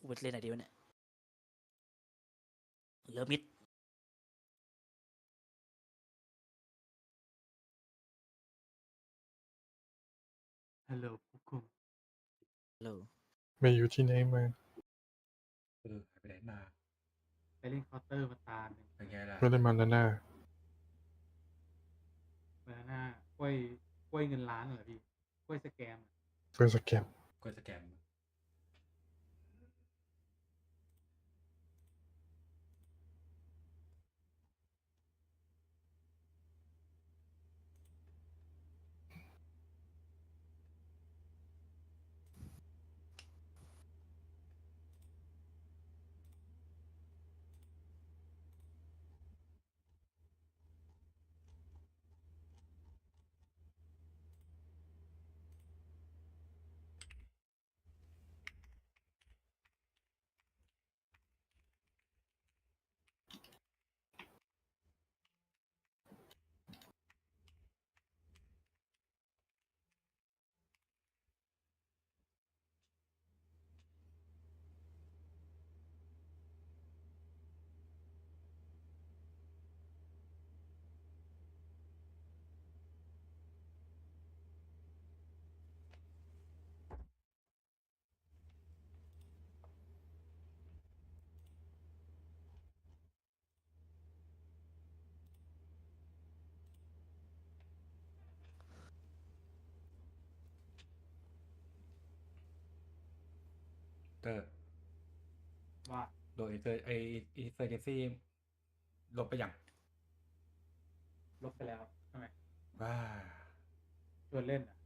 กูไปเล่นไหนดีวะเนี่ยเหลือมิดฮัลโหลผู้คุมเลยไม่อยู่ที่ไหนมาเออหายไปไหนมาไปเล่นเคาน์เตอร์มาตาหนึ่งเป็นไงล่ะไม่ได้มาแล้วหน้าเบอร์หน้ากล้วยกล้วยเงินล้านเหรอพี่กล้วยสแกมอะเฟิร์สแกมกดสแกม เตอร์ ว่าโดยเซอร์ไออีเซอร์เจซี่ลบไปยังลบไปแล้วทำไมว่าชวนเล่นอะ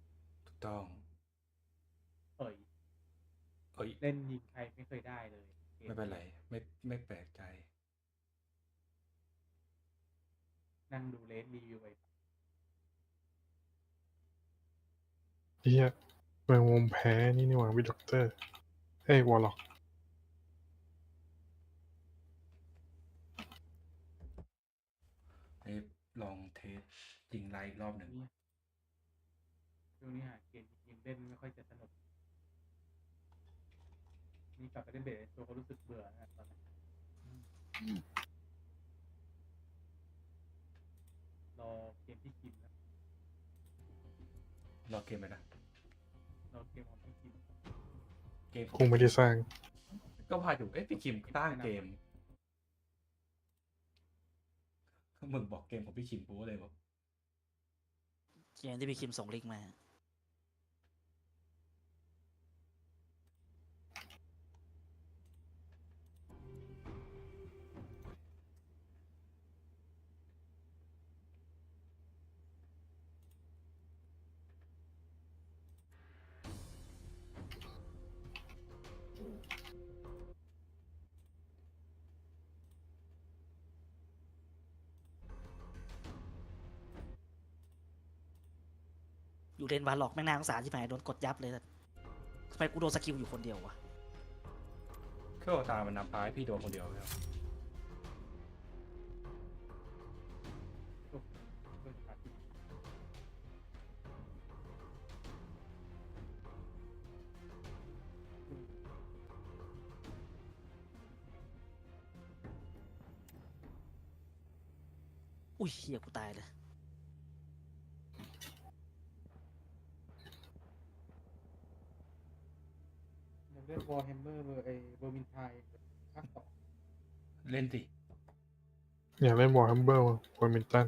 ถูกต้อง เอ่ยเอ้ยเล่นยิงใครไม่เคยได้เลยกไม่เป็นไร ไม่ไม่แปลกใจ นั่งดูเลสรีวิวไปเฮียแมงมุมแพ้นี่นี่หว่าวิด็อกเตอร์ เฮ้ยวอลล็อกให้ลองเทสยิงไลน์อีกรอบหนึ่งนี่ช่วงนี้หาเกมยิงเล่นไม่ค่อยจะสนุกนี่กลับไปเล่นเบสตัวก็รู้สึกเบื่อนะตอนนี้รอเกมที่คิมนะรอเกมไปนะรอเกมของพี่คิม เกมคงไม่ได้สร้าง ก็พาอยู่เอ๊ะพี่คิมสร้างเกมมึงบอกเกมของพี่คิมกูก็เลยบอกเกมที่พี่คิมส่งลิงก์มา อยู่เลนวาล็อกแม่งนางสงสารที่ไหนโดนกดยับเลยทำไมกูโดนสกิลอยู่คนเดียววะเครื่องตามันนำพาให้พี่โดนคนเดียวแล้วโอ้เบื่อขาดที่อุ้ยเฮียกูตายเลย อยากเล่นวอร์แฮมเมอร์เบอร์ไอเบอร์มินไทยภาคสองเล่นสิอยากเล่นวอร์แฮมเบอร์วอร์มินตัน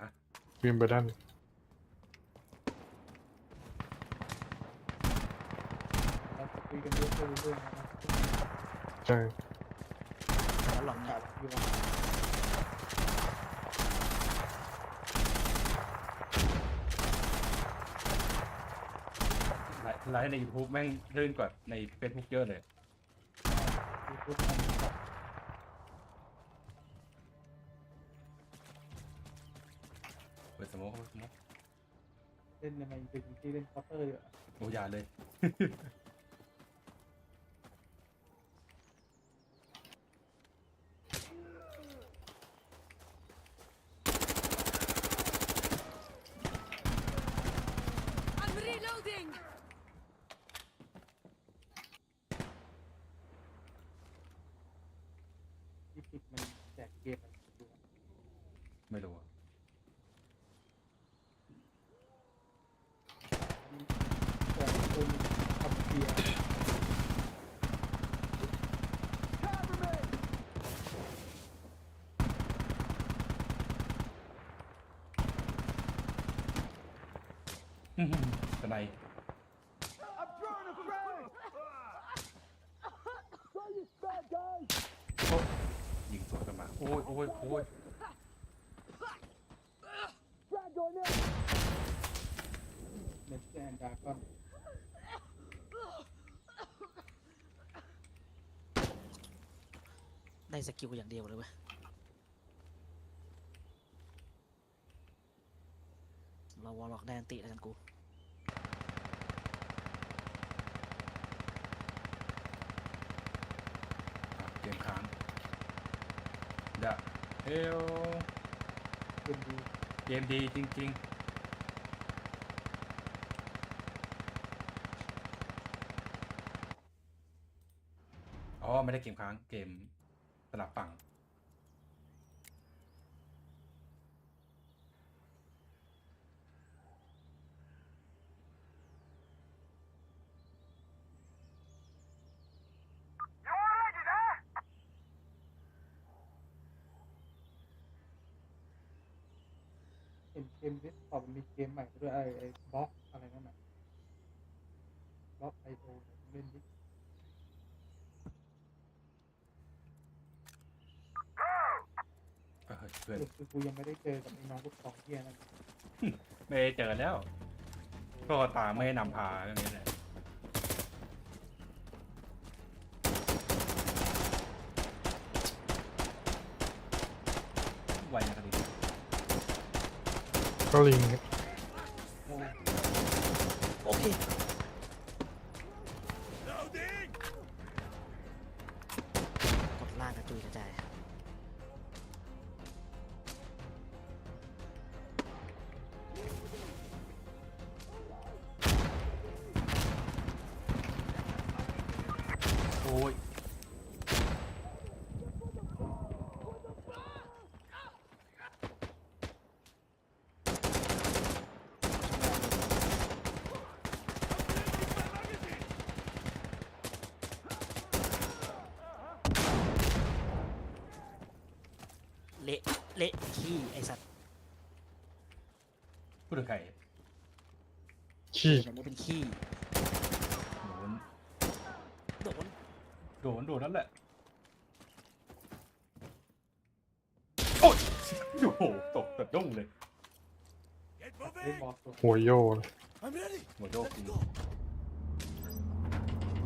อะวิมเบอร์ดันเราจะคุยกันเยอะเรื่อยๆนะครับใช่แล้วหลอกเนี่ยอยู่ ไลฟ์ไลฟ์ใน YouTube แม่งลื่นกว่าใน Facebook เยอะเลยยูทูบมันแบบเปิดสโมองเปิดสโมองเล่นยังไงเป็นที่เล่นเคาน์เตอร์อยู่อะโอ้อยาเลย I'm reloading! ติดมันแจกเกมอะไรไม่รู้อะ ไม่รู้อะ แต่คนทำเบียร์ อื้อหือ สไนโอ้ยิงสวนกันมาโอ้ยโอ้ยโอ้ยเน็ตแอนดากอนได้สกิลอย่างเดียวเลยเว้ยเราวอลล็อกได้อั นติแล้วกันกูเกมค้างดะเฮลเป็นดีเกมดีจริง ๆ อ๋อ ไม่ได้เกมค้างเกมสลับฝั่ง เห็นเก มที่ตอบมันมีเกมใหม่ด้วยไอ้ไอ้บล็อกอะไรนั่นน่ะบล็อกไอโอเล่นดิเออเพื่อนคือกูยังไม่ได้เจอกับไอ้น้องลูกสองเที่ยนั่นไม่ได้เจอแล้วก็ตามไม่ได้นำพาเรื่องนี้แหละไวนะ ค เละเละขี้ไอสัตว์พูดถึงใครขี้เดี๋ยวนี้เป็นขี้โดนโดนโดนโดนนั่นแหละโอ้ยโอ้โหตกแบบยุ่งเลยเล่นบอลตัวหัวโย่เลยหัวโยกจริง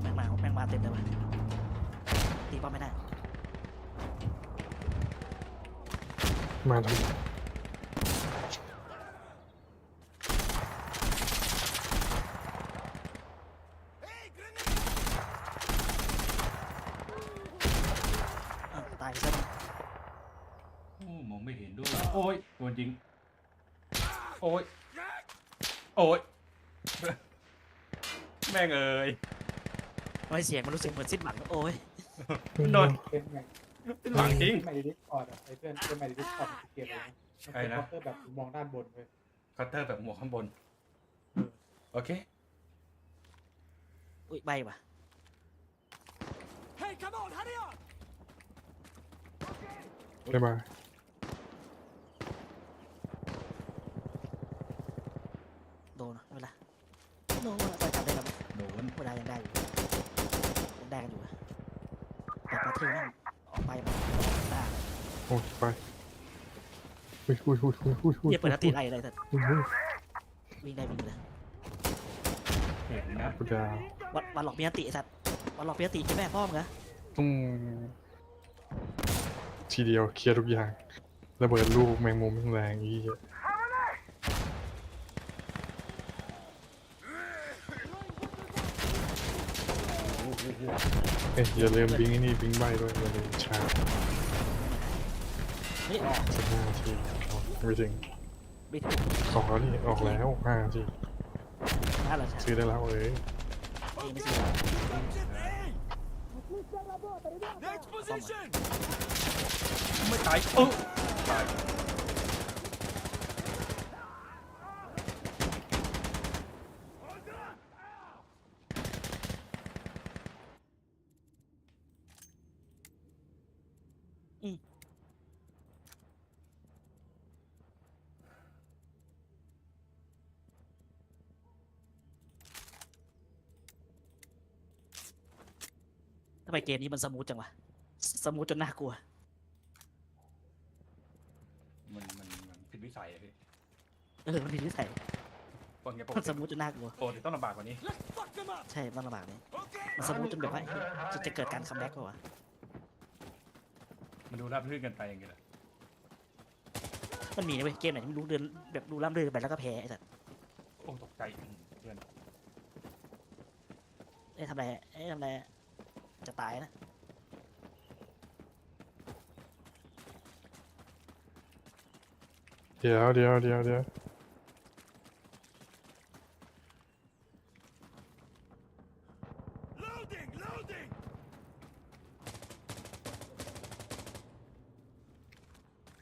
แม่งมาแม่งมาเต็มเลยวะตีป้อมไม่ได้ มาทำไมอ้าวตายซะดิโอ้มองไม่เห็นด้วย โอ้ยโดนยิง โอ้ย โอ้ย แม่งเอ้ย ทำไมเสียงมันรู้สึกเหมือนสิ้นหวังโอ้ย โดน เกมใหม่ เป็นหลังจริง ใหม่ในดิสคอร์ดอะไอ้เพื่อนเกมใหม่ในดิสคอร์ดเกมอะไรนะ มันไอ้เป็นนะคอปเตอร์แบบมองด้านบนเลยคัตเตอร์แบบหมวกข้างบน โอเค อุ้ยใบว่ะได้มาโดนเวลาโดนไปจับได้แล้วโดนเวลายังได้อยู่ยังได้กันอยู่อะแต่พอเทลนั่งออกไปมันได้ โอ้ยไปอุ้ยอุ้ยอุ้ยอุ้ยอุ้ยอุ้ยเหี้ยเปิดอันติไล่อะไรแต่อุ้ยอุ้ยวิ่งได้วิ่งเลยเห็นนะกูจะวันวันหลอกมีอันติไอ้สัตว์วันหลอกมีอันติใช่ไหมพ่อมึงเหรอต้องทีเดียวเคลียร์ทุกอย่างระเบิดลูกแมงมุมแรงๆอีกเอ้ยอย่าลืมบิงไอ้นี่บิงใบด้วยอย่าลืมชาร์จ เฮ้ยสิบห้านาทีเอาไม่ถึงบิดออกแล้วนี่ออกแล้วห้านาทีน่าเหรอชาซื้อได้แล้วเอ้ยเองไม่ซื้อซ่อมก่อนไม่ตายเออ มเกมนี้มันสมูทจังวะ สมูทจนน่ากลัว มันมันมันผิดวิสัยอะพี่เออ มันดีที่ใส่คนแกปกมันสติมูทจนน่ากลัว ปกติต้องลำบากกว่านี้ ใช่ มันลำบากเลยมันสมูทจนแบบว่าเฮ้ยจะจะเกิดการคัมแบ็กป่าวะ มันดูราบรื่นเกันไปอย่างเงี้ยแหละมันมีนะเว้ยเกมไหนที่มันดูเดินแบบดูล่ำเรือไปแล้วก็แพ้ไอ้สัสโอ้ตกใจอืมเพื่อนเอ้ยทำไรเอ้ยทำไร จะตายนะเดี๋ยวเดี๋ยวเดี๋ยวเดี๋ยว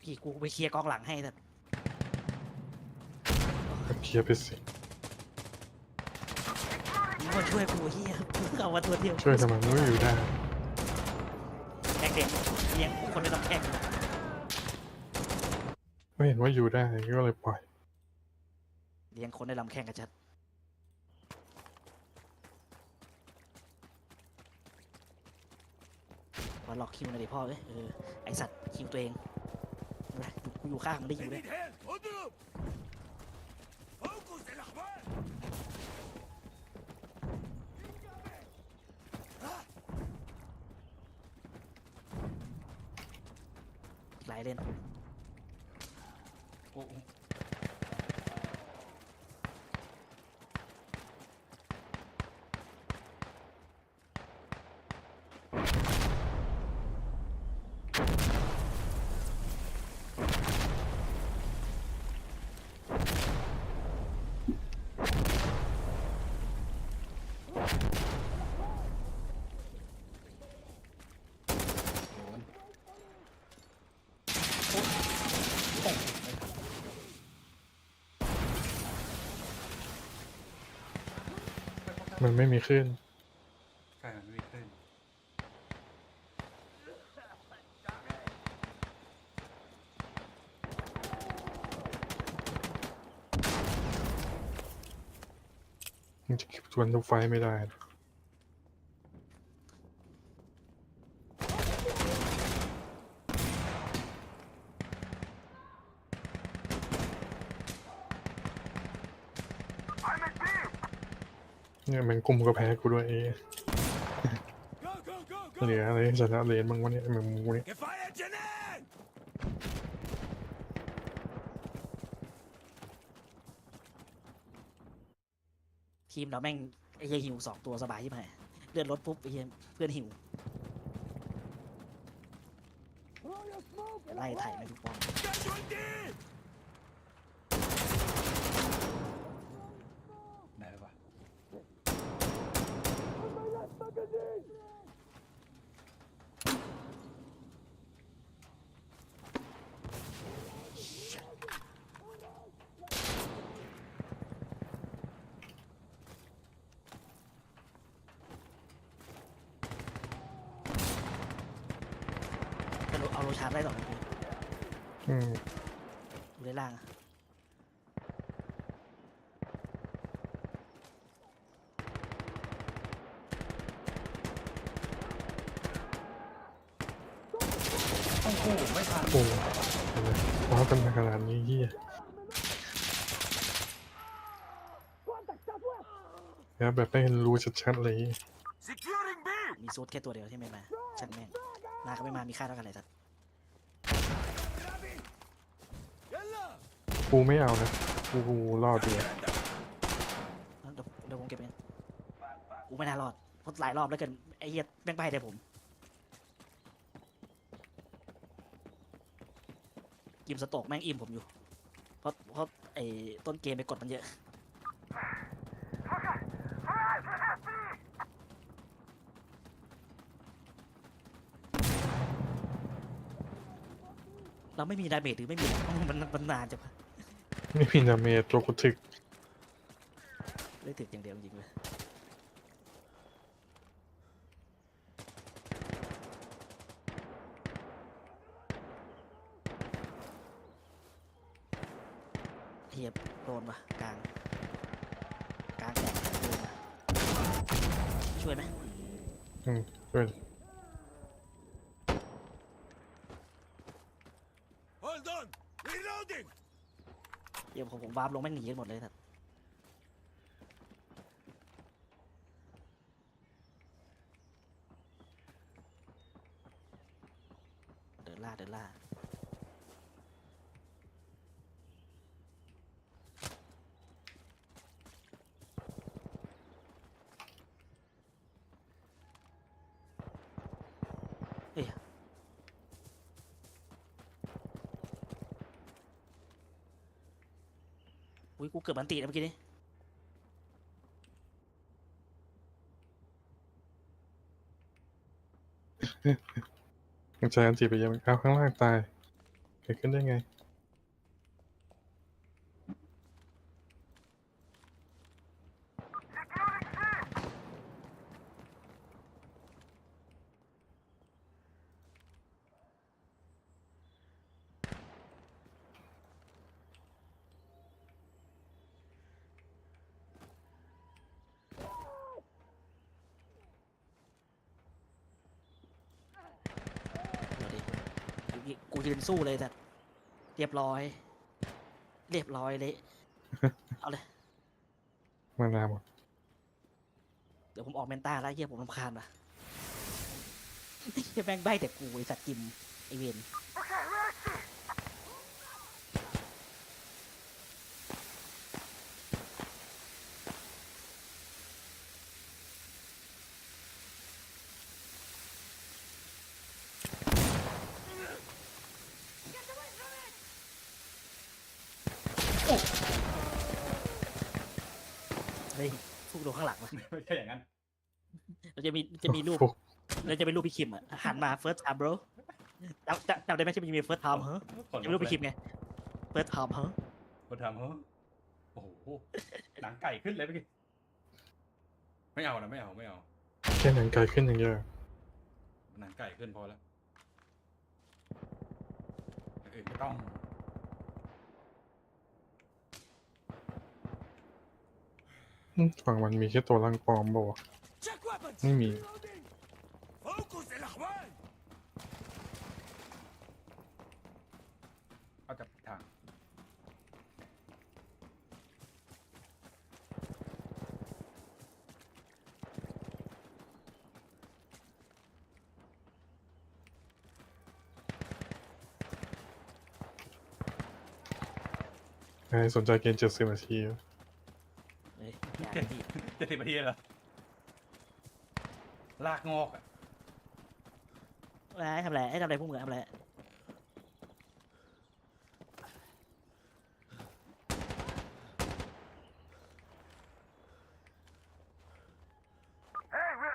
พี่กูไปเคลียร์กองหลังให้แต่เคลียร์ไปสิ มึงมาช่วยกูเฮียมึงเอามาตัวเดียวช่วยทำไมมันไม่อยู่ได้แข่งเด็กเลี้ยงคนในลำแข่งไม่เห็นว่าอยู่ได้ก็เลยปล่อยเลี้ยงคนในลำแข่งกันชัดมาหลอกคิวหน่อยดิพ่อเอ้ยเออไอสัตว์คิวตัวเองนะกูอยู่ข้างมันได้อยู่ด้วยายเล่นโอ้โอ้ โดนโอ้โอ้ไม่ทัน มันไม่มีขึ้น ใช่มันไม่ขึ้น มันจะเก็บทวนทุกไฟไม่ได้ เนี่ยแมันกลุ่มก็แพ้กูด้วยเอเหลืออะไรชนะเลนบ้างวะเนี่ยแมึงมูเนี่ยทีมเราแม่งไอ้เหี้ยหิวสองตัวสบายที่ไหนเลื่อนรถปุ๊บไอ้เหี้ยเพื่อนหิวไล่ไถ่ไม่ทุกปอน ได้ปะ แต่เอาโรชาร์ดได้หรอกนะพี่อืมดูได้ล่างอะโอ้โหไม่ทันโอ้โหว้าวกันขนาดนี้เฮียแล้วแบบไม่เห็นรูชัดๆเลยมีซูดแค่ตัวเดียวที่ไม่มาช่างแม่งมาก็ไม่มามีค่าเท่ากันเลยสัตว์ กูไม่เอานะกูกูรอดดีเดี๋ยวเดี๋ยวผมเก็บเองกูไม่น่ารอดเพราะหลายรอบแล้วเกินไอ้เหี้ยแม่งไปแต่ผมกิมสตอกแม่งอิ่มผมอยู่ เพราะเพราะไอ้ต้นเกมไปกดมันเยอะ เราไม่มีดาเมจหรือไม่มีมันมันนานจังวะ ไม่มีดาเมจตัวกูถึกเลยถึกอย่างเดียวจริงๆเลยเทียบโดนปะกลาง กลางแตกโดนปะช่วยไหม อืมช่วย Hold on! Reloading! เดี๋ย วผมผมวาร์ปลงแม่งหนีกันหมดเลยครับเดินล่าเดินล่า เอ้ยอุ้ยกู เกือบอันตีนะเมื่อกี้นี้มันใจอันจีไปยังเอาข้างล่างตาย เกิดขึ้นได้ไง เดี๋ยวดิกูกูยืน สู้เลยแต่เรียบร้อย เรียบร้อยเละเอาเลยมานาหมดเดี๋ยวผมออกเมนต้าแล้วเฮียผมรำคาญว่ะเฮียแม่งใบแต่กูไอสัตว์กิมไอเวน เฮ้ยพูกโดนข้างหลังวะไม่ใช่อย่างนั้น เราจะมีจะมีรูปฟุกเราจะเป็นรูปพี่คิมอะหันมา first time bro จำจำจำได้ไหมที่มันมี first time เหรอขนจะเป็นรูปพี่คิมไง first time เหรอคนทำเหรอโอ้โหหนังไก่ขึ้นเลยเมื่อกี้ไม่เอานะไม่เอาไม่เอาแค่หนังไกลขึ้นอย่างเดียวหนังไก่ขึ้นพอแล้วอย่างอื่นไม่ต้อง อืม ฝั่งมันมีแค่ตัวรังควอมบ่ไม่มีก็จะทางสนใจเกมเจ็ดสิบนาที เลยพี่จะสิบนาทีเหรอลากงอกอะไอ้ทำอะไรไอ้ทำอะไรพวกมึงอะทำอะไร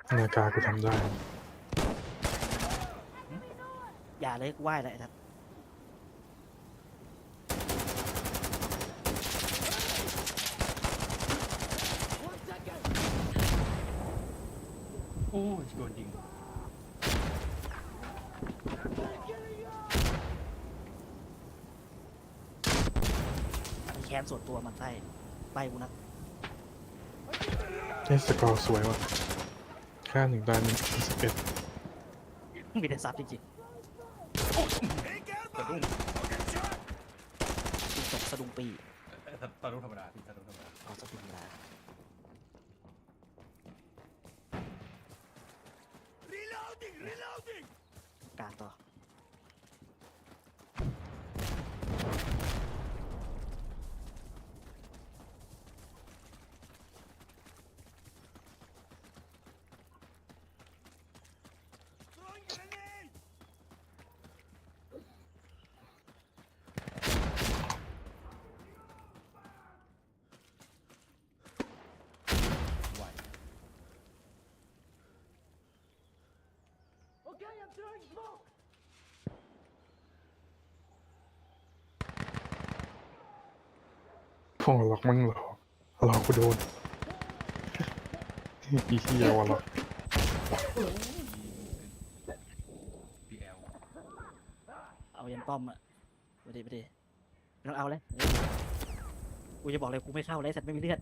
นาฬิกากูทำได้ อย่าเลยกูไหว้เลยไอ้สัตว์ โอ้ยโดนยิงมีแค้นส่วนตัวมันไส้ไปกูนะเอ้สกอร์สวยว่ะค่าหนึ่งตายหนึ่งสิบเอ็ดมีแต่ซับจริง Be สะดุ้ careful! ง I'll get shot! ๆจิงจกสะดุ้งปีเอ่อสะดุ้งธรรมดาพี่สะดุ้งธรรมดาเอาสะดุ้งเวลา กล Hey, I'm throwing smoke! Phong là lọc măng lọc Lọc của đồn Ý khi giàu à lọc เอายันป้อมอะไปดิไปดิไม่ต้องเอาแล้วกูจะบอกเลยกูไม่เข้าแล้วสัตว์ไม่มีเลือด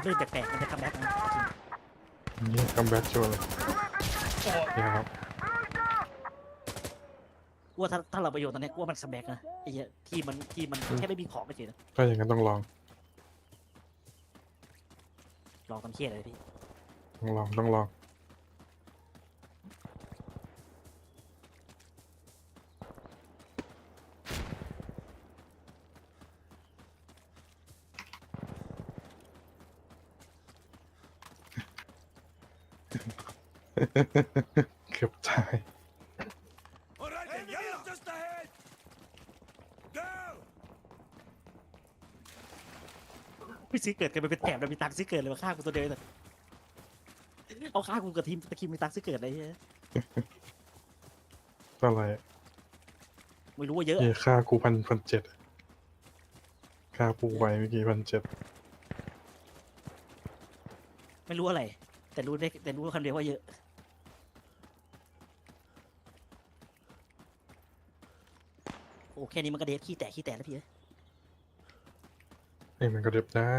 ลาบลื่นแปลกๆมันจะคัมแบ็กนะจริงนี่คัมแบ็กโชว์เลยนี่ครับกูว่าถ้าถ้าเราไปโยนตอนเนี้ยกูว่ามันคัมแบ็กนะไอ้เหี้ยที่มันที่มันแค่ไม่มีของก็เฉยนะก็อย่างนั้นต้องลอง ลองทำเชี่ยอะไรพี่ต้องลองต้องลอง เกือบตาย All right, then, yellow just ahead. Go. พี่ซื้อเกิดกันไปเป็นแถบแล้วมีตังค์ซื้อเกิดเลยมาฆ่ากูตัวเดียวเลยเอาฆ่ากูกับทีมตะคิมมีตังค์ซื้อเกิดอะไรเงี้ยเท่าไหร่ไม่รู้ว่าเยอะ เหี้ยค่ากูพันพันเจ็ดค่าปูไว้เมื่อกี้พันเจ็ดไม่รู้อะไร แต่รู้ได้แต่รู้คำเดียวว่าเยอะ อ้แค่นี้มันก็เดฟขี้แตกขี้แตกแล้วพี่เอ้ยเอ้ยมันก็เด็บได้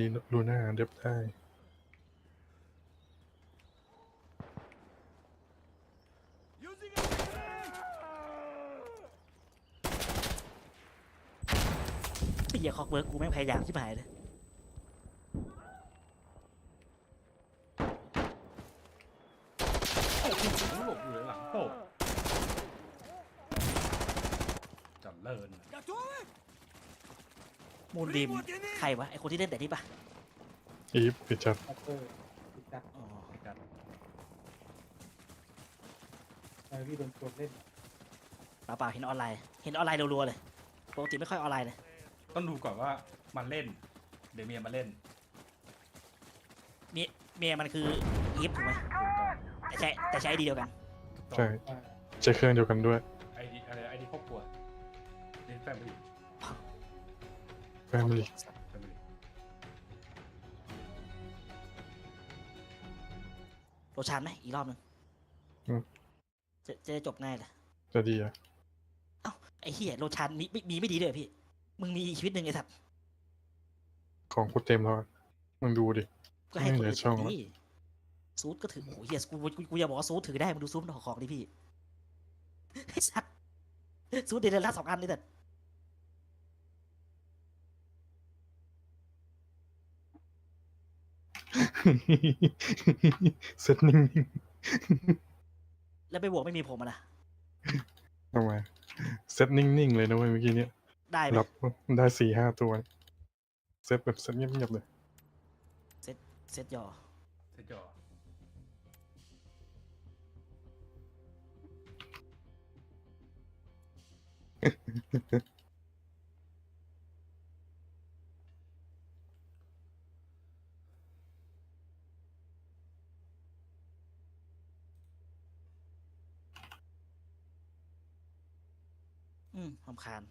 ลีลูน่าเด็บได้ Using a grenade. ไอ้เหี้ยคอกเวิร์กกูแม่งพยายามที่หายเลย ดิม ใครวะไอคนที่เล่นแต่นี่ปะอีฟไปจัดอัปเปอร์ติดจัดอ๋อกันไอพี่โดนชวนเล่นเปล่าเปล่าเห็นออนไลน์ เห็นออนไลน์รัวๆเลยปกติไม่ค่อยออนไลน์เลยต้องดูก่อนว่ามันเล่นเดี๋ยวเมียมาเล่นเมียเมียมันคืออีฟถูกไหมดูก่อนแต่ใช้แต่ใช้ไอดีเดียวกันใช่อ่าใช้เครื่องเดียวกันด้วยไอดีอะไรไอดีครอบครัวเล่นแฟมิลี่ Family แฟมิลี่โรชานไหมอีกรอบหนึงอืม จะจะได้จบง่ายเลยจะดีอะไอ้เหี้ยโรชานมีไม่มีไม่ดีเลยเหรอพี่ มึงมีชีวิตหนึ่งไอ้สัตว์ของกูเต็มแล้วอะมึงดูดิ ก็ให้ไม่คนเหลือื่อนช่องถืละอดิซูดก็ถือโอ้โหเหี้ยกูกูกูอย่าบอกว่าซูดถือได้มึงดูซูดมันออกของดิพี่ไอ้สัตว์ซูดเดนละสองอันนี่แต่ เซตนิ่งแล้วไปบวกไม่มีผมอะนะๆทำไมเซตนิ่งๆเลยนะเว้ยเมื่อกี้เนี้ยได้ไหมรับได้สี่ห้าตัว เซตแบบเซตเงียบๆเลย เซตยอเสร็จจอ อืมรำคาญ